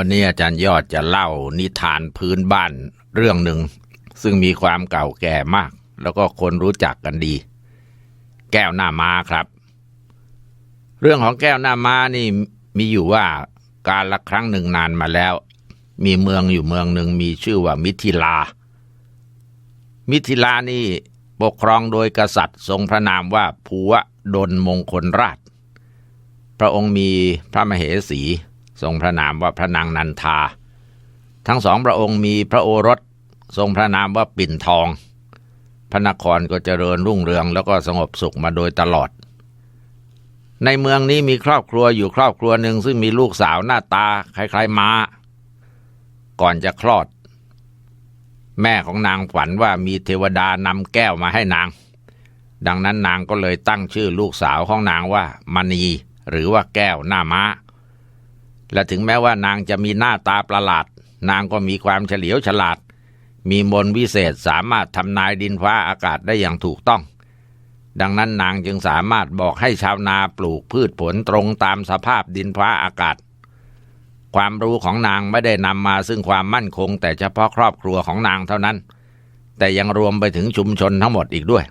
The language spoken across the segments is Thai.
วันนี้อาจารย์ยอดจะเล่านิทานพื้นบ้านเรื่องหนึ่ง ซึ่งมีความเก่าแก่มาก แล้วก็คนรู้จักกันดี แก้วหน้าม้าครับ เรื่องของแก้วหน้าม้านี่มีอยู่ว่าการละครั้งหนึ่งนานมาแล้ว มีเมืองอยู่เมืองหนึ่งมีชื่อว่ามิถิลา มิถิลานี่ปกครองโดยกษัตริย์ทรงพระนามว่าภูวดลมงคลราช พระองค์มีพระมเหสี ทรงพระนามว่าพระนางนันทา ทั้งสองพระองค์มีพระโอรส ทรงพระนามว่าปิ่นทอง พระนครก็เจริญรุ่งเรืองแล้วก็สงบสุขมาโดยตลอด ในเมืองนี้มีครอบครัวอยู่ครอบครัวหนึ่งซึ่งมีลูกสาวหน้าตาคล้ายๆม้า ก่อนจะคลอด แม่ของนางฝันว่ามีเทวดานำแก้วมาให้นาง ดังนั้นนางก็เลยตั้งชื่อลูกสาวของนางว่ามณีหรือว่าแก้วหน้าม้า และถึงแม้ว่านางจะมีหน้าตาประหลาด นางก็มีความเฉลียวฉลาด มีมนวิเศษสามารถทำนายดินฟ้าอากาศได้อย่างถูกต้อง ดังนั้นนางจึงสามารถบอกให้ชาวนาปลูกพืชผลตรงตามสภาพดินฟ้าอากาศ ความรู้ของนางไม่ได้นำมาซึ่งความมั่นคง แต่เฉพาะครอบครัวของนางเท่านั้น แต่ยังรวมไปถึงชุมชนทั้งหมดอีกด้วย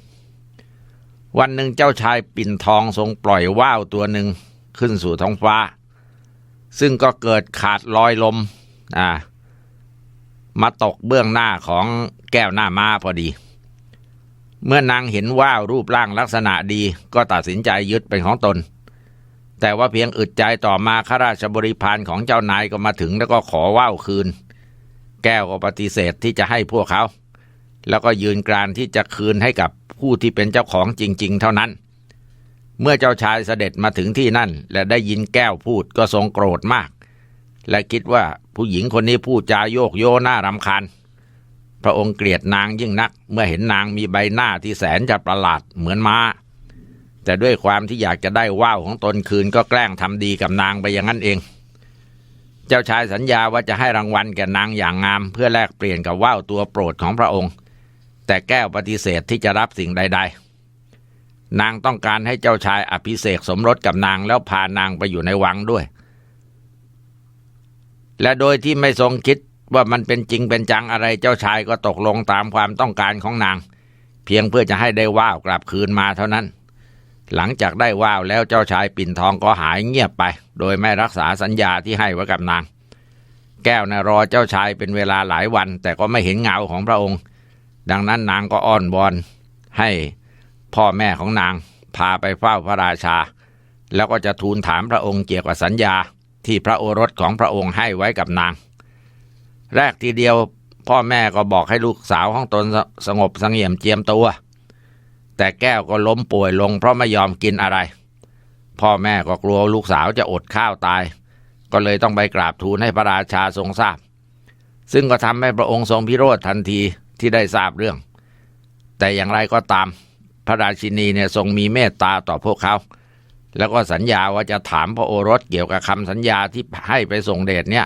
วันหนึ่งเจ้าชายปิ่นทองทรงปล่อยว่าวตัวหนึ่งขึ้นสู่ท้องฟ้า ซึ่งก็เกิดขาดลอยลมอ่ามาตกเบื้องหน้าของแก้วหน้าม้าพอดี เมื่อนางเห็นว่าวรูปร่างลักษณะดีก็ตัดสินใจยึดเป็นของตน แต่ว่าเพียงอึดใจต่อมาข้าราชบริพารของเจ้านายก็มาถึงแล้วก็ขอว่าวคืน แก้วก็ปฏิเสธที่จะให้พวกเขา แล้วก็ยืนกรานที่จะคืนให้กับผู้ที่เป็นเจ้าของจริง ๆ เท่านั้น เมื่อเจ้าชายเสด็จมาถึงที่นั่น และได้ยินแก้วพูดก็ทรงโกรธมาก และคิดว่าผู้หญิงคนนี้พูดจาโยกโยน่ารำคาญ พระองค์เกลียดนางยิ่งนัก เมื่อเห็นนางมีใบหน้าที่แสนจะประหลาดเหมือนม้า แต่ด้วยความที่อยากจะได้ว่าวของตนคืนก็แกล้งทำดีกับนางไปอย่างนั้นเอง เจ้าชายสัญญาว่าจะให้รางวัลแก่นางอย่างงาม เพื่อแลกเปลี่ยนกับว่าวตัวโปรดของพระองค์ แต่แก้วปฏิเสธที่จะรับสิ่งใด ๆ นางต้องการให้เจ้าชายอภิเษกสมรสกับนางแล้วพานางไปอยู่ในวังด้วย และโดยที่ไม่ทรงคิดว่ามันเป็นจริงเป็นจังอะไรเจ้าชายก็ตกลงตามความต้องการของนาง เพียงเพื่อจะให้ได้ว่าวกลับคืนมาเท่านั้น หลังจากได้ว่าวแล้วเจ้าชายปิ่นทองก็หายเงียบไป โดยไม่รักษาสัญญาที่ให้ไว้กับนาง แก้วนะรอเจ้าชายเป็นเวลาหลายวัน แต่ก็ไม่เห็นเงาของพระองค์ ดังนั้นนางก็อ้อนวอนให้ พ่อแม่ของนาง พาไปเฝ้าพระราชา แล้วก็จะทูลถามพระองค์เกี่ยวกับสัญญาที่พระโอรสของพระองค์ให้ไว้กับนาง แรกทีเดียวพ่อแม่ก็บอกให้ลูกสาวของตนสสงบสงเงียมเจียมตัว แต่แก้วก็ล้มป่วยลงเพราะไม่ยอมกินอะไร พ่อแม่ก็กลัวลูกสาวจะอดข้าวตาย ก็เลยต้องไปกราบทูลให้พระราชาทรงทราบ ซึ่งก็ทำให้พระองค์ทรงพิโรธทันทีที่ได้ทราบเรื่อง แต่อย่างไรก็ตาม พระราชินีเนี่ยทรงมีเมตตาต่อพวกเขา แล้วก็สัญญาว่าจะถามพระโอรสเกี่ยวกับคำสัญญาที่ให้ไปส่งเดชเนี่ย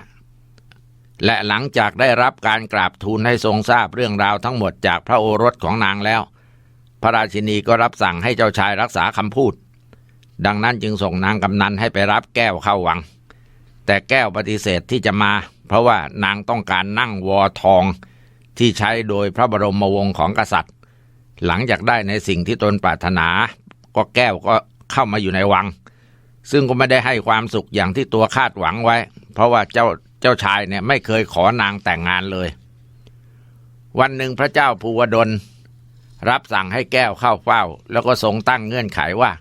และหลังจากได้รับการกราบทูลให้ทรงทราบเรื่องราวทั้งหมดจากพระโอรสของนางแล้ว พระราชินีก็รับสั่งให้เจ้าชายรักษาคำพูด ดังนั้นจึงส่งนางกำนันให้ไปรับแก้วเข้าวัง แต่แก้วปฏิเสธที่จะมา เพราะว่านางต้องการนั่งวอทองที่ใช้โดยพระบรมวงศ์ของกษัตริย์ หลังจากได้ในสิ่งที่ตนปรารถนา ก็แก้วก็เข้ามาอยู่ในวัง ซึ่งก็ไม่ได้ให้ความสุขอย่างที่ตัวคาดหวังไว้ เพราะว่าเจ้าเจ้าชายเนี่ยไม่เคยขอนางแต่งงานเลย วันหนึ่งพระเจ้าภูวดล รับสั่งให้แก้วเข้าเฝ้า แล้วก็ทรงตั้งเงื่อนไขว่า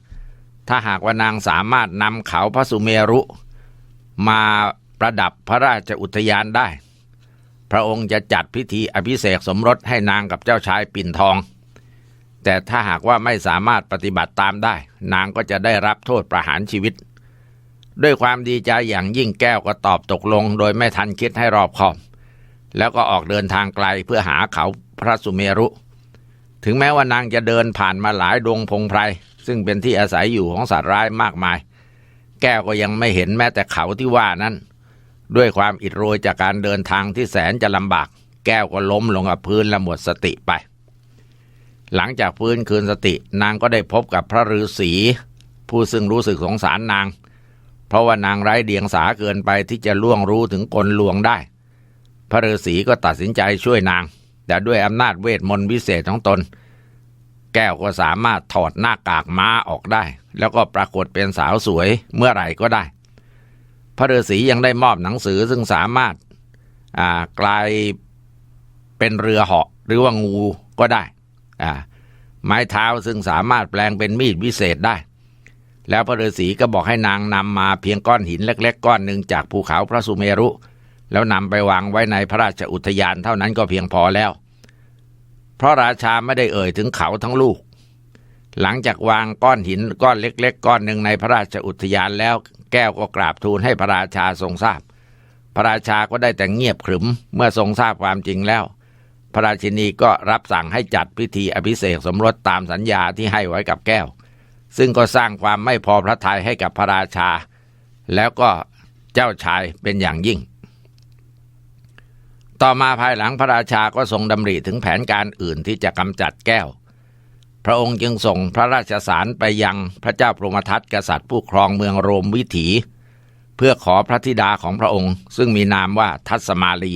ถ้าหากว่านางสามารถนำเขาพระสุเมรุ มาประดับพระราชอุทยานได้ พระองค์จะจัดพิธีอภิเษกสมรสให้นางกับเจ้าชายปิ่นทอง แต่ถ้าหากว่าไม่สามารถปฏิบัติตามได้ นางก็จะได้รับโทษประหารชีวิต ด้วยความดีใจอย่างยิ่งแก้วก็ตอบตกลง โดยไม่ทันคิดให้รอบคอบ แล้วก็ออกเดินทางไกลเพื่อหาเขาพระสุเมรุ ถึงแม้ว่านางจะเดินผ่านมาหลายดงพงไพรซึ่งเป็นที่อาศัยอยู่ของสัตว์ร้ายมากมาย แก้วก็ยังไม่เห็นแม้แต่เขาที่ว่านั้น ด้วยความอิดโรยจากการเดินทางที่แสนจะลำบาก แก้วก็ล้มลงกับพื้นและหมดสติไป หลังจากฟื้นคืนสตินางก็ได้พบกับพระฤาษีผู้ซึ่งรู้สึกสงสารนาง เพราะว่านางไร้เดียงสาเกินไปที่จะล่วงรู้ถึงกลลวงได้ พระฤาษีก็ตัดสินใจช่วยนาง แต่ด้วยอำนาจเวทมนต์วิเศษของตน แก้วก็สามารถถอดหน้ากากม้าออกได้ แล้วก็ปรากฏเป็นสาวสวยเมื่อไหร่ก็ได้ พระฤาษียังได้มอบหนังสือซึ่งสามารถกลายเป็นเรือเหาะหรือว่างูก็ได้ ไม้เท้าซึ่งสามารถแปลงเป็นมีดวิเศษได้ แล้วพระฤาษีก็บอกให้นางนำมาเพียงก้อนหินเล็ก ๆ ก้อนหนึ่งจากภูเขาพระสุเมรุ แล้วนำไปวางไว้ในพระราชอุทยานเท่านั้นก็เพียงพอแล้ว เพราะราชาไม่ได้เอ่ยถึงเขาทั้งลูก หลังจากวางก้อนหินก้อนเล็ก ๆ ก้อนหนึ่งในพระราชอุทยานแล้ว แก้วก็กราบทูลให้พระราชาทรงทราบ พระราชาก็ได้แต่เงียบขรึมเมื่อทรงทราบความจริงแล้ว พระราชินีก็รับสั่งให้จัดพิธีอภิเษกสมรสตามสัญญาที่ให้ไว้กับแก้ว ซึ่งก็สร้างความไม่พอพระทัยให้กับพระราชา แล้วก็เจ้าชายเป็นอย่างยิ่ง ต่อมาภายหลังพระราชาก็ทรงดำริถึงแผนการอื่นที่จะกำจัดแก้ว พระองค์จึงส่งพระราชสารไปยังพระเจ้าพรหมทัตกษัตริย์ผู้ครองเมืองโรมวิถี เพื่อขอพระธิดาของพระองค์ ซึ่งมีนามว่าทัศมาลี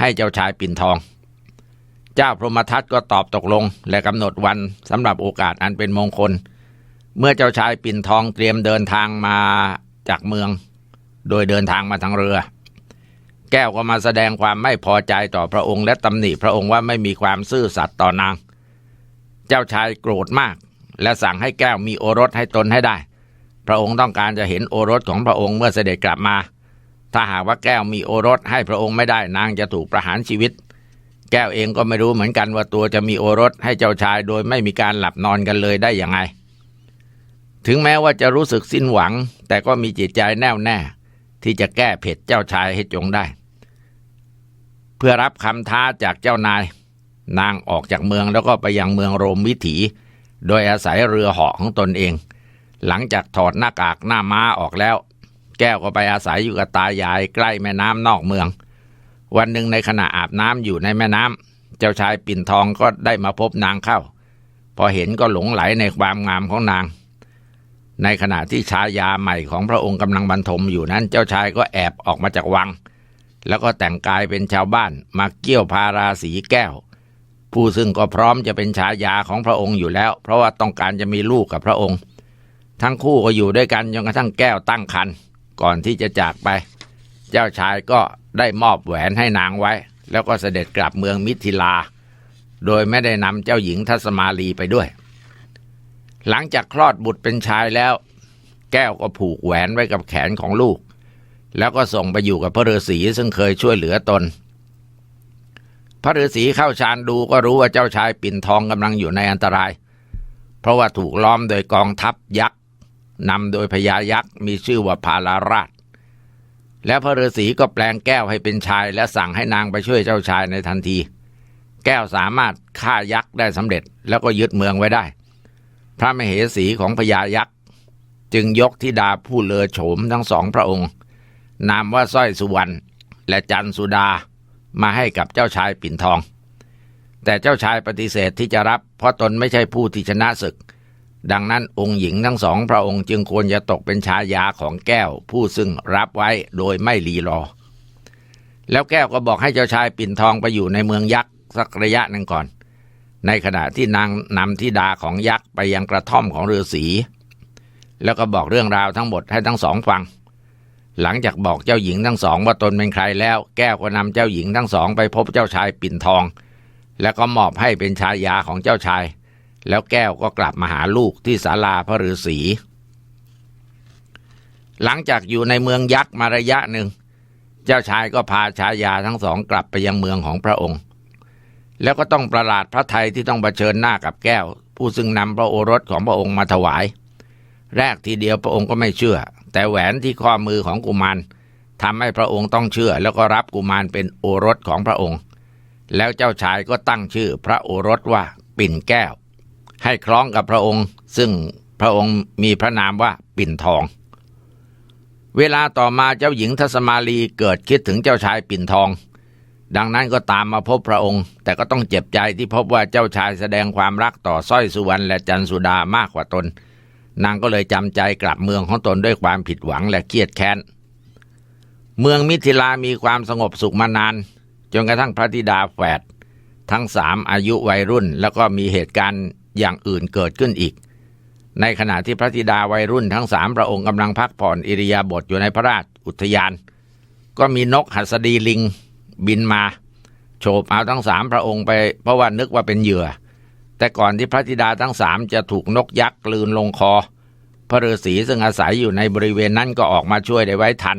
ให้เจ้าชายปิ่นทอง เจ้าพรหมทัตก็ตอบตกลง และกำหนดวันสำหรับโอกาสอันเป็นมงคล เมื่อเจ้าชายปิ่นทองเตรียมเดินทางมาจากเมือง โดยเดินทางมาทางเรือ แก้วก็มาแสดงความไม่พอใจต่อพระองค์และตำหนิพระองค์ว่าไม่มีความซื่อสัตย์ต่อนาง เจ้าชายโกรธมาก และสั่งให้แก้วมีโอรสให้ตนให้ได้ พระองค์ต้องการจะเห็นโอรสของพระองค์เมื่อเสด็จกลับมา ถ้าหากว่าแก้วมีโอรสให้พระองค์ไม่ได้นางจะถูกประหารชีวิต แก้วเองก็ไม่รู้เหมือนกันว่าตัวจะมีโอรสให้เจ้าชายโดยไม่มีการหลับนอนกันเลยได้ยังไง ถึงแม้ว่าจะรู้สึกสิ้นหวัง แต่ก็มีจิตใจแน่วแน่ ที่จะแก้เผ็ดเจ้าชายให้จงได้ เพื่อรับคำท้าจากเจ้านาย นางออกจากเมืองแล้วก็ไปยังเมืองโรมวิถี โดยอาศัยเรือเหาะของตนเอง หลังจากถอดหน้ากากหน้าม้าออกแล้ว แก้วก็ไปอาศัยอยู่กับตายายใกล้แม่น้ำนอกเมือง วันหนึ่งในขณะอาบน้ำอยู่ในแม่น้ำเจ้าชายปิ่นทองก็ได้มาพบนางเข้า พอเห็นก็หลงไหลในความงามของนาง ในขณะที่ชายาใหม่ของพระองค์กำลังบรรทมอยู่นั้น เจ้าชายก็แอบออกมาจากวัง แล้วก็แต่งกายเป็นชาวบ้านมาเกี่ยวพาราสีแก้ว ผู้ซึ่งก็พร้อมจะเป็นชายาของพระองค์อยู่แล้ว เพราะว่าต้องการจะมีลูกกับพระองค์ ทั้งคู่ก็อยู่ด้วยกันจนกระทั่งแก้วตั้งครรภ์ก่อนที่จะจากไป เจ้าชายก็ ได้มอบแหวนให้นางไว้ แล้วก็เสด็จกลับเมืองมิถิลา โดยไม่ได้นำเจ้าหญิงทัศมาลีไปด้วย หลังจากคลอดบุตรเป็นชายแล้ว แก้วก็ผูกแหวนไว้กับแขนของลูก แล้วก็ส่งไปอยู่กับพระฤาษีซึ่งเคยช่วยเหลือตน พระฤาษีเข้าฌานดูก็รู้ว่าเจ้าชายปิ่นทองกำลังอยู่ในอันตราย เพราะว่าถูกล้อมโดยกองทัพยักษ์นำโดยพญายักษ์มีชื่อว่าพาลาราช แล้วพระฤาษีก็แปลงแก้วให้เป็นชาย และสั่งให้นางไปช่วยเจ้าชายในทันที แก้วสามารถฆ่ายักษ์ได้สำเร็จแล้วก็ยึดเมืองไว้ได้ พระมเหสีของพญายักษ์จึงยกธิดาผู้เลอโฉมทั้งสองพระองค์ นามว่าสร้อยสุวรรณและจันสุดามาให้กับเจ้าชายปิ่นทอง แต่เจ้าชายปฏิเสธที่จะรับ เพราะตนไม่ใช่ผู้ที่ชนะศึก ดังนั้นองค์หญิงทั้งสองพระองค์จึงควรจะตกเป็นชายาของแก้ว ผู้ซึ่งรับไว้โดยไม่รีรอ แล้วแก้วก็บอกให้เจ้าชายปิ่นทองไปอยู่ในเมืองยักษ์สักระยะหนึ่งก่อน ในขณะที่นางนำทิดาของยักษ์ไปยังกระท่อมของฤาษีแล้วก็บอกเรื่องราวทั้งหมดให้ทั้งสองฟัง หลังจากบอกเจ้าหญิงทั้งสองว่าตนเป็นใครแล้ว แก้วก็นำเจ้าหญิงทั้งสองไปพบเจ้าชายปิ่นทอง แล้วก็มอบให้เป็นชายาของเจ้าชาย แล้วแก้วก็กลับมาหาลูกที่ศาลาพระฤาษีหลังจากอยู่ในเมืองยักษ์มาระยะหนึ่ง เจ้าชายก็พาชายาทั้งสองกลับไปยังเมืองของพระองค์ แล้วก็ต้องประหลาดพระไทยที่ต้องเผชิญหน้ากับแก้ว ผู้ซึ่งนำพระโอรสของพระองค์มาถวาย แรกทีเดียวพระองค์ก็ไม่เชื่อ แต่แหวนที่ข้อมือของกุมารทำให้พระองค์ต้องเชื่อ แล้วก็รับกุมารเป็นโอรสของพระองค์ แล้วเจ้าชายก็ตั้งชื่อพระโอรสว่าปิ่นแก้ว ให้คล้องกับพระองค์ ซึ่งพระองค์มีพระนามว่าปิ่นทอง เวลาต่อมาเจ้าหญิงทัศมาลีเกิดคิดถึงเจ้าชายปิ่นทอง ดังนั้นก็ตามมาพบพระองค์ แต่ก็ต้องเจ็บใจที่พบว่าเจ้าชายแสดงความรักต่อสร้อยสุวรรณและจันสุดามากกว่าตน นางก็เลยจำใจกลับเมืองของตนด้วยความผิดหวังและเครียดแค้นเมืองมิถิลามีความสงบสุขมานาน จนกระทั่งพระธิดาแฝดทั้งสามอายุวัยรุ่น แล้วก็มีเหตุการณ์ อย่างอื่นเกิดขึ้นอีก ในขณะที่พระธิดาวัยรุ่นทั้งสามพระองค์กำลังพักผ่อนอิริยาบถอยู่ในพระราชอุทยาน ก็มีนกหัสดีลิงบินมาโฉบเอาทั้งสามพระองค์ไปเพราะว่านึกว่าเป็นเหยื่อ แต่ก่อนที่พระธิดาทั้งสามจะถูกนกยักษ์กลืนลงคอ พระฤาษีซึ่งอาศัยอยู่ในบริเวณนั้นก็ออกมาช่วยได้ไว้ทัน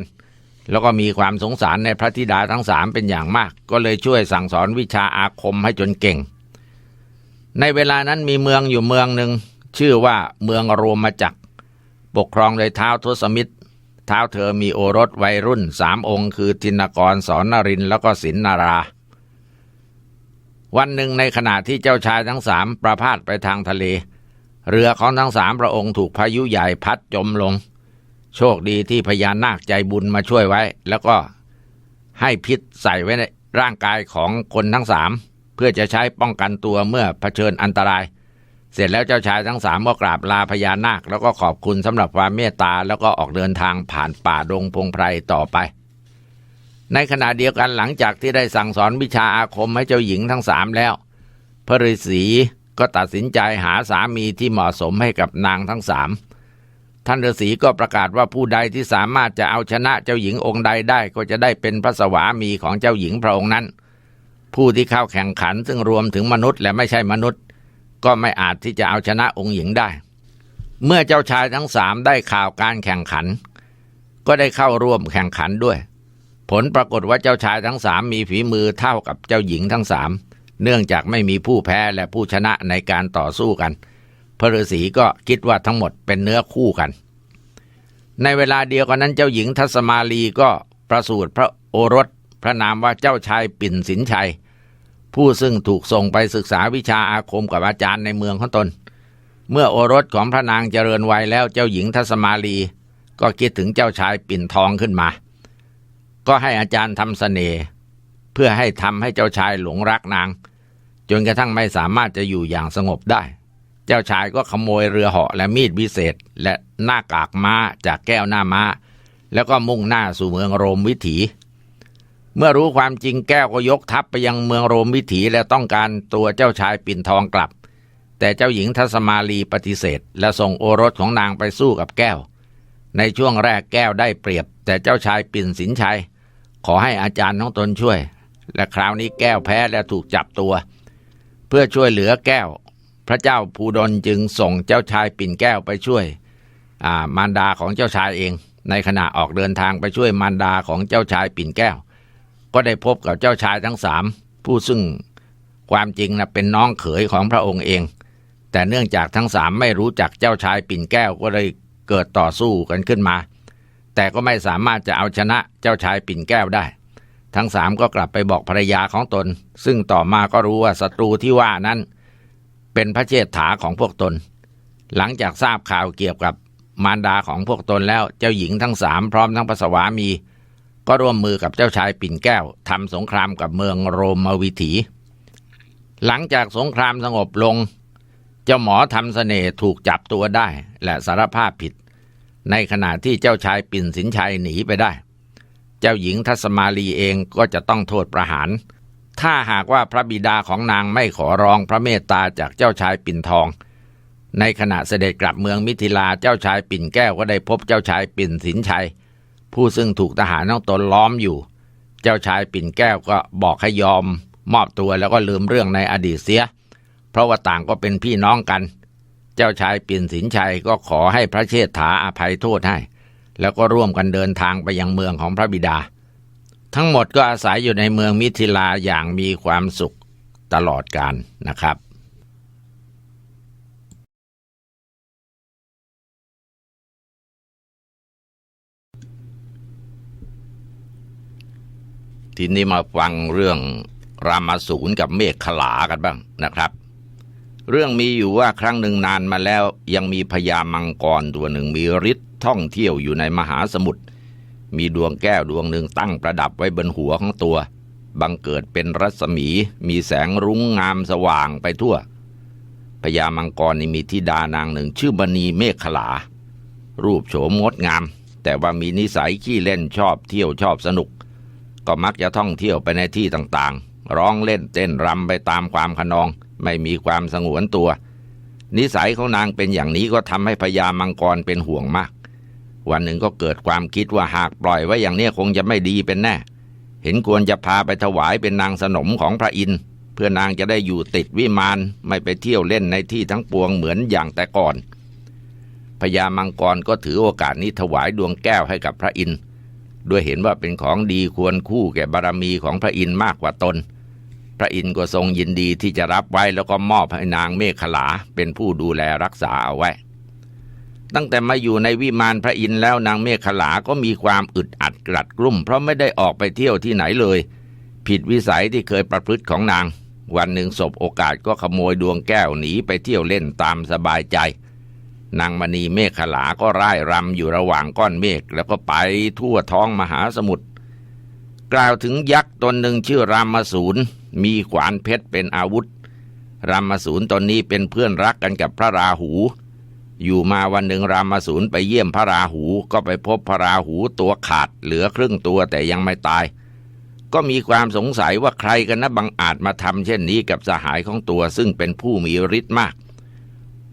แล้วก็มีความสงสารในพระธิดาทั้งสามเป็นอย่างมาก ก็เลยช่วยสั่งสอนวิชาอาคมให้จนเก่ง ในเวลานั้นมีเมืองอยู่เมืองหนึ่งชื่อว่าเมืองโรมจักร ปกครองโดยเท้าทศมิตรเท้าเธอมีโอรสวัยรุ่นสามองค์ คือทินกรสอนนรินแล้วก็สินนารา วันหนึ่งในขณะที่เจ้าชายทั้งสามประพาสไปทางทะเล เรือของทั้งสามพระองค์ถูกพายุใหญ่พัดจมลง โชคดีที่พญานาคใจบุญมาช่วยไว้ แล้วก็ให้พิษใส่ไว้ในร่างกายของคนทั้งสาม เพื่อจะใช้ป้องกันตัวเมื่อเผชิญอันตราย เสร็จแล้วเจ้าชายทั้งสามก็กราบลาพญานาค แล้วก็ขอบคุณสำหรับความเมตตาแล้วก็ออกเดินทางผ่านป่าดงพงไพรต่อไป ในขณะเดียวกันหลังจากที่ได้สั่งสอนวิชาอาคมให้เจ้าหญิงทั้งสามแล้ว พระฤาษีก็ตัดสินใจหาสามีที่เหมาะสมให้กับนางทั้งสามท่านฤาษีก็ประกาศว่าผู้ใดที่สามารถจะเอาชนะเจ้าหญิงองค์ใดได้ก็จะได้เป็นพระสวามีของเจ้าหญิงพระองค์นั้น ผู้ที่เข้าแข่งขันซึ่งรวมถึงมนุษย์และไม่ใช่มนุษย์ ก็ไม่อาจที่จะเอาชนะองค์หญิงได้ เมื่อเจ้าชายทั้งสามได้ข่าวการแข่งขัน ก็ได้เข้าร่วมแข่งขันด้วย ผลปรากฏว่าเจ้าชายทั้งสามมีฝีมือเท่ากับเจ้าหญิงทั้งสามเนื่องจากไม่มีผู้แพ้และผู้ชนะในการต่อสู้กัน พระฤาษีก็คิดว่าทั้งหมดเป็นเนื้อคู่กัน ในเวลาเดียวกันนั้นเจ้าหญิงทัศมาลีก็ประสูติพระโอรสพระนามว่าเจ้าชายปิ่นสินชัย ผู้ซึ่งถูกส่งไปศึกษาวิชาอาคมกับอาจารย์ในเมืองของตน เมื่อโอรสของพระนางเจริญวัยแล้วเจ้าหญิงทัศมาลี ก็คิดถึงเจ้าชายปิ่นทองขึ้นมา ก็ให้อาจารย์ทำเสน่ห์เพื่อให้ทำให้เจ้าชายหลงรักนาง จนกระทั่งไม่สามารถจะอยู่อย่างสงบได้ เจ้าชายก็ขโมยเรือเหาะและมีดวิเศษ และหน้ากากม้าจากแก้วหน้าม้า แล้วก็มุ่งหน้าสู่เมืองโรมวิถี เมื่อรู้ความจริงแก้วก็ยกทัพไปยังเมืองโรมวิถีและต้องการตัวเจ้าชายปิ่นทองกลับ แต่เจ้าหญิงทัศมาลีปฏิเสธ และส่งโอรสของนางไปสู้กับแก้ว ในช่วงแรกแก้วได้เปรียบ แต่เจ้าชายปิ่นสินชัย ขอให้อาจารย์ของตนช่วย และคราวนี้แก้วแพ้และถูกจับตัว เพื่อช่วยเหลือแก้ว พระเจ้าภูดลจึงส่งเจ้าชายปิ่นแก้วไปช่วยมารดาของเจ้าชายเอง ในขณะออกเดินทางไปช่วยมารดาของเจ้าชายปิ่นแก้ว ก็ได้พบกับเจ้าชายทั้งสามผู้ซึ่งความจริงนะเป็นน้องเขยของพระองค์เอง แต่เนื่องจากทั้งสามไม่รู้จักเจ้าชายปิ่นแก้วก็เลยเกิดต่อสู้กันขึ้นมา แต่ก็ไม่สามารถจะเอาชนะเจ้าชายปิ่นแก้วได้ ทั้งสามก็กลับไปบอกภรรยาของตน ซึ่งต่อมาก็รู้ว่าศัตรูที่ว่านั้น เป็นพระเจษฐาของพวกตน หลังจากทราบข่าวเกี่ยวกับมารดาของพวกตนแล้วเจ้าหญิงทั้งสามพร้อมทั้งพระสวามี ก็ร่วมมือกับเจ้าชายปิ่นแก้วทำสงครามกับเมืองโรมวิถี หลังจากสงครามสงบลง เจ้าหมอทำเสน่ห์ถูกจับตัวได้ และสารภาพผิด ในขณะที่เจ้าชายปิ่นสินชัยหนีไปได้ เจ้าหญิงทัศมาลีเองก็จะต้องโทษประหาร ถ้าหากว่าพระบิดาของนางไม่ขอร้องพระเมตตาจากเจ้าชายปิ่นทอง ในขณะเสด็จกลับเมืองมิถิลาเจ้าชายปิ่นแก้วก็ได้พบเจ้าชายปิ่นสินชัย ผู้ซึ่งถูกทหารน้องตนล้อมอยู่ เจ้าชายปิ่นแก้วก็บอกให้ยอม มอบตัวแล้วก็ลืมเรื่องในอดีตเสีย เพราะว่าต่างก็เป็นพี่น้องกัน เจ้าชายปิ่นสินชัยก็ขอให้พระเชษฐาอภัยโทษให้ แล้วก็ร่วมกันเดินทางไปยังเมืองของพระบิดา ทั้งหมดก็อาศัยอยู่ในเมืองมิถิลาอย่างมีความสุขตลอดกาลนะครับ ทีนี้มาฟังเรื่องรามาสูรกับเมฆขลากันบ้างนะครับ เรื่องมีอยู่ว่าครั้งหนึ่งนานมาแล้วยังมีพญามังกรตัวหนึ่งมีฤทธิ์ท่องเที่ยวอยู่ในมหาสมุทรมีดวงแก้วดวงหนึ่งตั้งประดับไว้บนหัวของตัว บังเกิดเป็นรัศมี มีแสงรุ้งงามสว่างไปทั่วพญามังกรนี่มีธิดานางหนึ่งชื่อบณีเมฆขลา รูปโฉมงดงาม แต่ว่ามีนิสัยขี้เล่นชอบเที่ยวชอบสนุก ก็มักจะท่องเที่ยวไปในที่ต่างๆ ร้องเล่นเต้นรำไปตามความขนอง ไม่มีความสงวนตัว นิสัยของนางเป็นอย่างนี้ก็ทำให้พญามังกรเป็นห่วงมาก วันหนึ่งก็เกิดความคิดว่าหากปล่อยไว้อย่างนี้คงจะไม่ดีเป็นแน่ เห็นควรจะพาไปถวายเป็นนางสนมของพระอินทร์เพื่อนางจะได้อยู่ติดวิมานไม่ไปเที่ยวเล่นในที่ทั้งปวงเหมือนอย่างแต่ก่อนพญามังกรก็ถือโอกาสนี้ถวายดวงแก้วให้กับพระอินทร์ ด้วยเห็นว่าเป็นของดีควรคู่แก่บารมีของพระอินทร์มากกว่าตน พระอินทร์ก็ทรงยินดีที่จะรับไว้แล้วก็มอบให้นางเมฆขลาเป็นผู้ดูแลรักษาเอาไว้ ตั้งแต่มาอยู่ในวิมานพระอินทร์แล้วนางเมฆขลาก็มีความอึดอัดกรัดกรุ่ม เพราะไม่ได้ออกไปเที่ยวที่ไหนเลย ผิดวิสัยที่เคยประพฤติของนาง วันหนึ่งศบโอกาสก็ขโมยดวงแก้วหนีไปเที่ยวเล่นตามสบายใจ นางมณีเมฆขลาก็ร่ายรำอยู่ระหว่างก้อนเมฆแล้วก็ไปทั่วท้องมหาสมุทรกล่าวถึงยักษ์ตนหนึ่งชื่อรามสูรมีขวานเพชรเป็นอาวุธ รามสูรตนนี้เป็นเพื่อนรักกันกับพระราหู อยู่มาวันหนึ่งรามสูรไปเยี่ยมพระราหูก็ไปพบพระราหูตัวขาดเหลือครึ่งตัวแต่ยังไม่ตาย ก็มีความสงสัยว่าใครกันนะบังอาจมาทำเช่นนี้กับสหายของตัวซึ่งเป็นผู้มีฤทธิ์มาก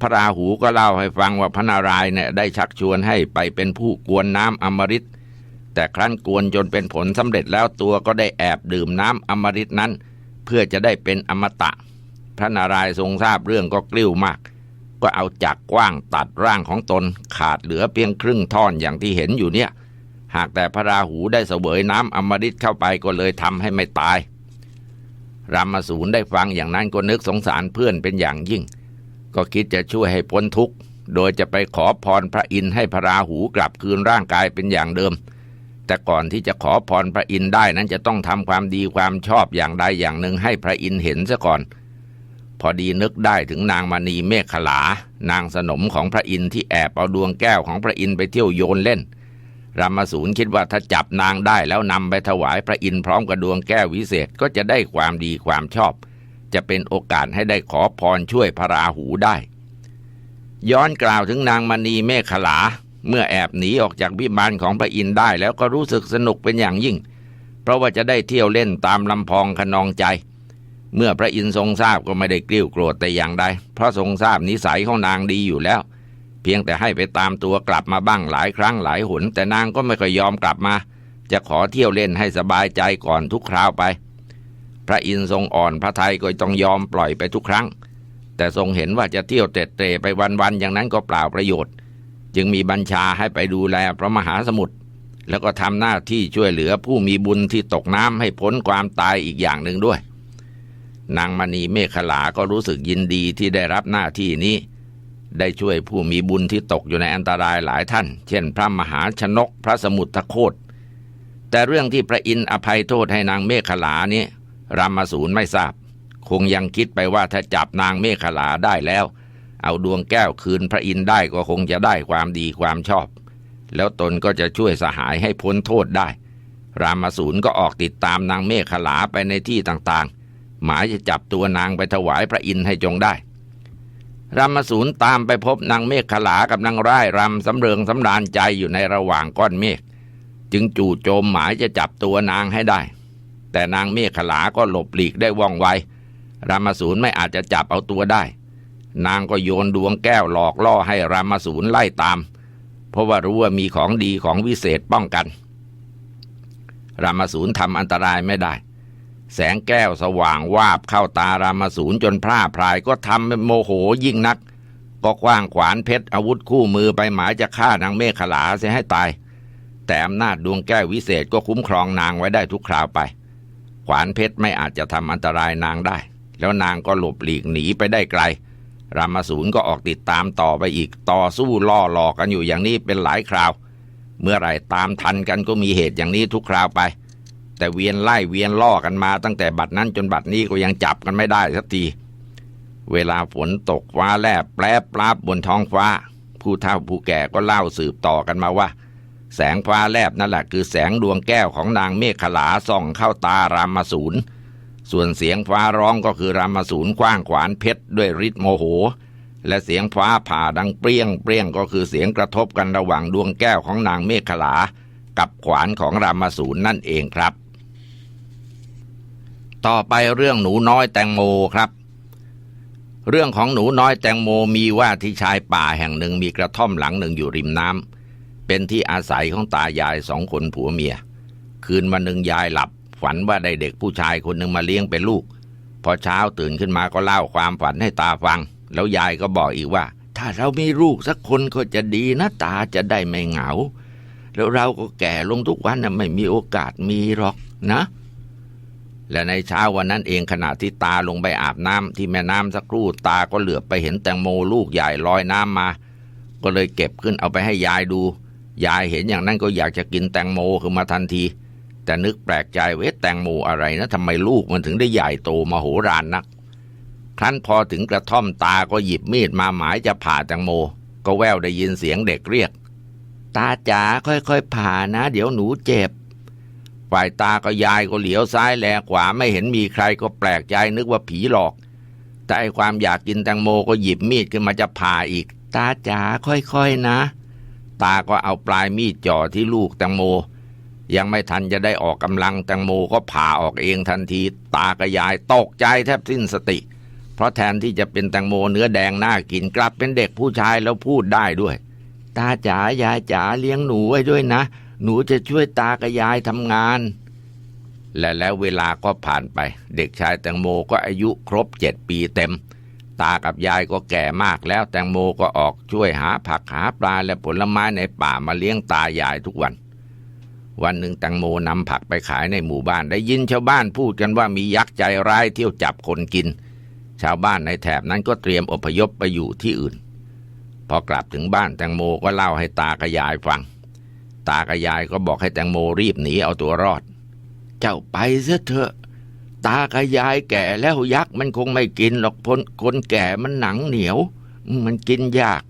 พระราหูก็เล่าให้ฟังว่าพระนารายณ์เนี่ยได้ชักชวนให้ไปเป็นผู้กวนน้ำอมฤตแต่ครั้นกวนจนเป็นผลสำเร็จแล้วตัวก็ได้แอบดื่มน้ำอมฤตนั้น เพื่อจะได้เป็นอมตะ พระนารายณ์ทรงทราบเรื่องก็กลิ้วมาก ก็เอาจักรกว้างตัดร่างของตนขาดเหลือเพียงครึ่งท่อนอย่างที่เห็นอยู่เนี่ย หากแต่พระราหูได้เสวยน้ำอมฤตเข้าไปก็เลยทำให้ไม่ตายรามสูรได้ฟังอย่างนั้นก็นึกสงสารเพื่อนเป็นอย่างยิ่ง ก็คิดจะช่วยให้พ้นทุกข์ โดยจะไปขอพรพระอินทร์ให้พระราหูกลับคืนร่างกายเป็นอย่างเดิม แต่ก่อนที่จะขอพรพระอินทร์ได้นั้นจะต้องทำความดีความชอบอย่างใดอย่างหนึ่งให้พระอินทร์เห็นซะก่อน พอดีนึกได้ถึงนางมณีเมฆขลา นางสนมของพระอินทร์ที่แอบเอาดวงแก้วของพระอินทร์ไปเที่ยวโยนเล่นรามสูรคิดว่าถ้าจับนางได้แล้วนำไปถวายพระอินทร์พร้อมกับดวงแก้ววิเศษก็จะได้ความดีความชอบ จะเป็นโอกาสให้ได้ขอพรช่วยพระราหูได้ ย้อนกล่าวถึงนางมณีเมฆขลา เมื่อแอบหนีออกจากวิมานของพระอินทร์ได้แล้วก็รู้สึกสนุกเป็นอย่างยิ่ง เพราะว่าจะได้เที่ยวเล่นตามลำพองขนองใจ เมื่อพระอินทร์ทรงทราบก็ไม่ได้กลิ้วโกรธแต่อย่างใดเพราะทรงทราบนิสัยของนางดีอยู่แล้ว เพียงแต่ให้ไปตามตัวกลับมาบ้างหลายครั้งหลายหน แต่นางก็ไม่ค่อยยอมกลับมา จะขอเที่ยวเล่นให้สบายใจก่อนทุกคราวไป ระอินทร์ทรงอ่อนพระไทยก็ต้องยอมปล่อยไปทุกครั้ง แต่ทรงเห็นว่าจะเที่ยวเตะเตะไปวันๆอย่างนั้นก็เปล่าประโยชน์ จึงมีบัญชาให้ไปดูแลพระมหาสมุทรแล้วก็ทำหน้าที่ช่วยเหลือผู้มีบุญที่ตกน้ำให้พ้นความตายอีกอย่างหนึ่งด้วย นางมณีเมฆขลาก็รู้สึกยินดีที่ได้รับหน้าที่นี้ ได้ช่วยผู้มีบุญที่ตกอยู่ในอันตรายหลายท่าน เช่น พระมหาชนกพระสมุทรโคตแต่เรื่องที่พระอินทร์อภัยโทษให้นางเมฆขลานี้ รามาสูรไม่ทราบ คงยังคิดไปว่าถ้าจับนางเมฆขลาได้แล้ว เอาดวงแก้วคืนพระอินทร์ได้ก็คงจะได้ความดีความชอบ แล้วตนก็จะช่วยสหายให้พ้นโทษได้ รามาสูรก็ออกติดตามนางเมฆขลาไปในที่ต่างๆ หมายจะจับตัวนางไปถวายพระอินทร์ให้จงได้รามสูรตามไปพบนางเมฆขลากับนางร่ายรำสำเริงสำราญใจอยู่ในระหว่างก้อนเมฆจึงจู่โจมหมายจะจับตัวนางให้ได้ แต่นางเมฆขลาก็หลบหลีกได้ว่องไวรามาสูรไม่อาจจะจับเอาตัวได้ นางก็โยนดวงแก้วหลอกล่อให้รามาสูรไล่ตาม เพราะว่ารู้ว่ามีของดีของวิเศษป้องกัน รามาสูรทำอันตรายไม่ได้ แสงแก้วสว่างวาบเข้าตารามาสูรจนพร่าพรายก็ทำเป็นโมโหยิ่งนัก ก็คว้างขวานเพชรอาวุธคู่มือไปหมายจะฆ่านางเมฆขลาเสียให้ตาย แต่อำนาจดวงแก้ววิเศษก็คุ้มครองนางไว้ได้ทุกคราวไป ขวานเพชรไม่อาจจะทำอันตรายนางได้ แล้วนางก็หลบหลีกหนีไปได้ไกล รามสูรก็ออกติดตามต่อไปอีกต่อสู้ล่อหลอกกันอยู่อย่างนี้เป็นหลายคราว เมื่อไหร่ตามทันกันก็มีเหตุอย่างนี้ทุกคราวไป แต่เวียนไล่เวียนล่อกันมาตั้งแต่บัดนั้นจนบัดนี้ก็ยังจับกันไม่ได้สักทีเวลาฝนตกฟ้าแลบแปรปราบบนท้องฟ้า ผู้เฒ่าผู้แก่ก็เล่าสืบต่อกันมาว่า แสงฟ้าแลบนั่นแหละคือแสงดวงแก้วของนางเมฆขลาส่องเข้าตารามสูรส่วนเสียงฟ้าร้องก็คือรามาสูนคว้างขวานเพชรด้วยฤทธิ์โมโห และเสียงฟ้าผ่าดังเปรี้ยงเปรี้ยงก็คือเสียงกระทบกันระหว่างดวงแก้วของนางเมฆขลา กับขวานของรามาสูนนั่นเองครับ ต่อไปเรื่องหนูน้อยแตงโมครับ เรื่องของหนูน้อยแตงโมมีว่าที่ชายป่าแห่งหนึ่งมีกระท่อมหลังหนึ่งอยู่ริมน้ำ เป็นที่อาศัยของตายายสองคนผัวเมีย คืนวันหนึ่งยายหลับ ฝันว่าได้เด็กผู้ชายคนหนึ่งมาเลี้ยงเป็นลูก พอเช้าตื่นขึ้นมาก็เล่าความฝันให้ตาฟัง แล้วยายก็บอกอีกว่า ถ้าเรามีลูกสักคนก็จะดีนะตาจะได้ไม่เหงา แล้วเราก็แก่ลงทุกวันนะไม่มีโอกาสมีหรอกนะ และในเช้าวันนั้นเองขณะที่ตาลงไปอาบน้ำที่แม่น้ำสักครู่ตาก็เหลือบไปเห็นแตงโมลูกใหญ่ลอยน้ำมา ก็เลยเก็บขึ้นเอาไปให้ยายดู ยายเห็นอย่างนั้นก็อยากจะกินแตงโมขึ้นมาทันที แต่นึกแปลกใจเวทแตงโมอะไรนะทำไมลูกมันถึงได้ใหญ่โตมโหฬารนัก ครั้นพอถึงกระท่อมตาก็หยิบมีดมาหมายจะผ่าแตงโม ก็แววได้ยินเสียงเด็กเรียก ตาจ๋าค่อยๆผ่านะ เดี๋ยวหนูเจ็บฝ่ายตาก็ยายก็เหลียวซ้ายแลขวาไม่เห็นมีใครก็แปลกใจนึกว่าผีหลอก แต่ไอความอยากกินแตงโมก็หยิบมีดขึ้นมาจะผ่าอีก ตาจ๋าค่อยๆนะ ตาก็เอาปลายมีดจ่อที่ลูกแตงโม ยังไม่ทันจะได้ออกกำลังแตงโมก็ผ่าออกเองทันที ตากับยายตกใจแทบสิ้นสติ เพราะแทนที่จะเป็นแตงโมเนื้อแดงน่ากินกลับเป็นเด็กผู้ชายแล้วพูดได้ด้วย ตาจ๋ายายจ๋าเลี้ยงหนูไว้ด้วยนะ หนูจะช่วยตากับยายทำงาน และแล้วเวลาก็ผ่านไป เด็กชายแตงโมก็อายุครบเจ็ดปีเต็ม ตากับยายก็แก่มากแล้วแตงโมก็ออกช่วยหาผักหาปลาและผลไม้ในป่ามาเลี้ยงตายายทุกวัน วันหนึ่งแตงโมนำผักไปขายในหมู่บ้าน ได้ยินชาวบ้านพูดกันว่ามียักษ์ใจร้ายเที่ยวจับคนกิน ชาวบ้านในแถบนั้นก็เตรียมอพยพไปอยู่ที่อื่น พอกลับถึงบ้านแตงโมก็เล่าให้ตากับยายฟัง ตากับยายก็บอกให้แตงโมรีบหนีเอาตัวรอด เจ้าไปเสียเถอะ ตากับยายแก่แล้วยักษ์มันคงไม่กินหรอกพนคนแก่มันหนังเหนียว มันกินยาก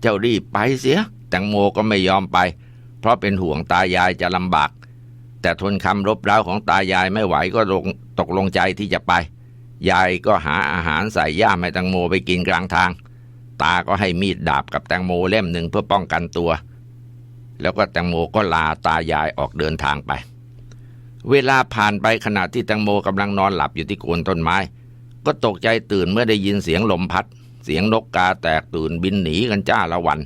เจ้ารีบไปเสีย แตงโมก็ไม่ยอมไป เพราะเป็นห่วงตายายจะลำบาก แต่ทนคำรบเร้าของตายายไม่ไหวก็ลงตกลงใจที่จะไป ยายก็หาอาหารใส่ย่ามให้แตงโมไปกินกลางทาง ตาก็ให้มีดดาบกับแตงโมเล่มหนึ่งเพื่อป้องกันตัว แล้วก็แตงโมก็ลาตายายออกเดินทางไป เวลาผ่านไปขณะที่แตงโมกำลังนอนหลับอยู่ที่โคนต้นไม้ ก็ตกใจตื่นเมื่อได้ยินเสียงลมพัด เสียงนกกาแตกตื่นบินหนีกันจ้าละวัน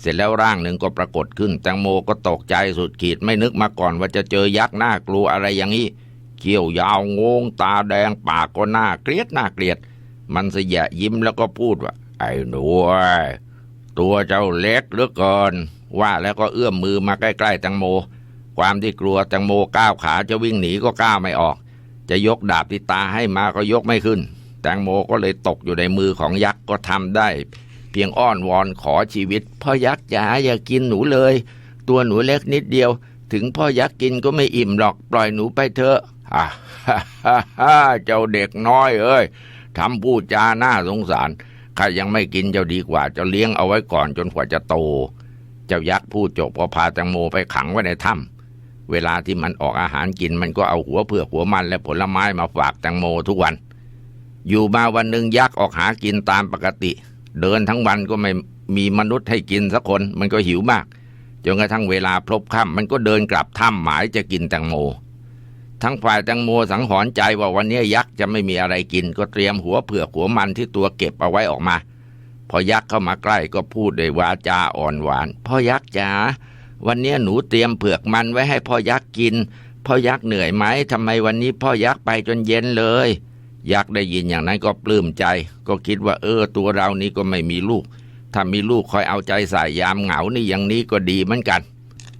เสร็จแล้วร่างหนึ่งก็ปรากฏขึ้น แตงโมก็ตกใจสุดขีดไม่นึกมาก่อนว่าจะเจอยักษ์หน่ากลัวอะไรอย่างนี้เขี้ยวยาวงง ตาแดงปากก็น่าเกลียดหน่าเกลียด มันเสียยิ้มแล้วก็พูดว่า ไอ้หนูเอ้ยตัวเจ้าเล็กเหลือเกินว่าแล้วก็เอื้อมมือมาใกล้ๆแตงโม ความที่กลัวแตงโมก้าวขาจะวิ่งหนีก็ก้าวไม่ออก จะยกดาบที่ตาให้มาก็ยกไม่ขึ้น แตงโมก็เลยตกอยู่ในมือของยักษ์ก็ทำได้ เพียงอ้อนวอนขอชีวิต พ่อยักษ์จ๋าอย่ากินหนูเลย ตัวหนูเล็กนิดเดียว ถึงพ่อยักษ์กินก็ไม่อิ่มหรอกปล่อยหนูไปเถอะฮ่าฮ่าฮ่าฮ่าเจ้าเด็กน้อยเอ้ยทำพูดจาหน้าสงสารข้ายังไม่กินเจ้าดีกว่าเจ้าเลี้ยงเอาไว้ก่อนจนกว่าจะโต เจ้ายักษ์พูดจบก็พาแตงโมไปขังไว้ในถ้ำ เวลาที่มันออกอาหารกินมันก็เอาหัวเผือกหัวมันและผลไม้มาฝากแตงโมทุกวัน อยู่มาวันหนึ่งยักษ์ออกหากินตามปกติ เดินทั้งวันก็ไม่มีมนุษย์ให้กินสักคนมันก็หิวมากจนกระทั่งเวลาพลบค่ำมันก็เดินกลับถ้ำหมายจะกินแตงโม ทั้งฝ่ายแตงโมสังหรณ์ใจว่าวันนี้ยักษ์จะไม่มีอะไรกิน ก็เตรียมหัวเผือกหัวมันที่ตัวเก็บเอาไว้ออกมา พอยักษ์เข้ามาใกล้ก็พูดด้วยวาจาอ่อนหวานพ่อยักษ์จ๋า วันนี้หนูเตรียมเผือกมันไว้ให้พ่อยักษ์กิน พ่อยักษ์เหนื่อยไหมทำไมวันนี้พ่อยักษ์ไปจนเย็นเลย ยักษ์ได้ยินอย่างนั้นก็ปลื้มใจ ก็คิดว่าเออตัวเรานี้ก็ไม่มีลูก ถ้ามีลูกคอยเอาใจใส่ยามเหงานี่อย่างนี้ก็ดีเหมือนกัน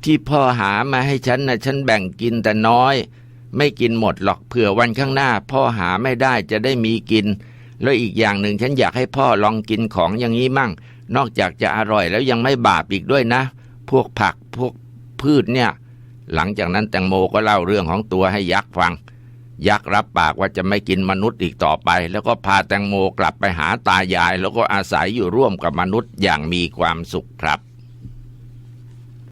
ที่พ่อหามาให้ฉันนะฉันแบ่งกินแต่น้อย ไม่กินหมดหรอกเผื่อวันข้างหน้า พ่อหาไม่ได้จะได้มีกิน แล้วอีกอย่างหนึ่งฉันอยากให้พ่อลองกินของอย่างนี้มั่ง นอกจากจะอร่อยแล้วยังไม่บาปอีกด้วยนะ พวกผักพวกพืชเนี่ย หลังจากนั้นแตงโมก็เล่าเรื่องของตัวให้ยักษ์ฟัง ยักษ์รับปากว่าจะไม่กินมนุษย์อีกต่อไป แล้วก็พาแตงโมกลับไปหาตายาย แล้วก็อาศัยอยู่ร่วมกับมนุษย์อย่างมีความสุขครับ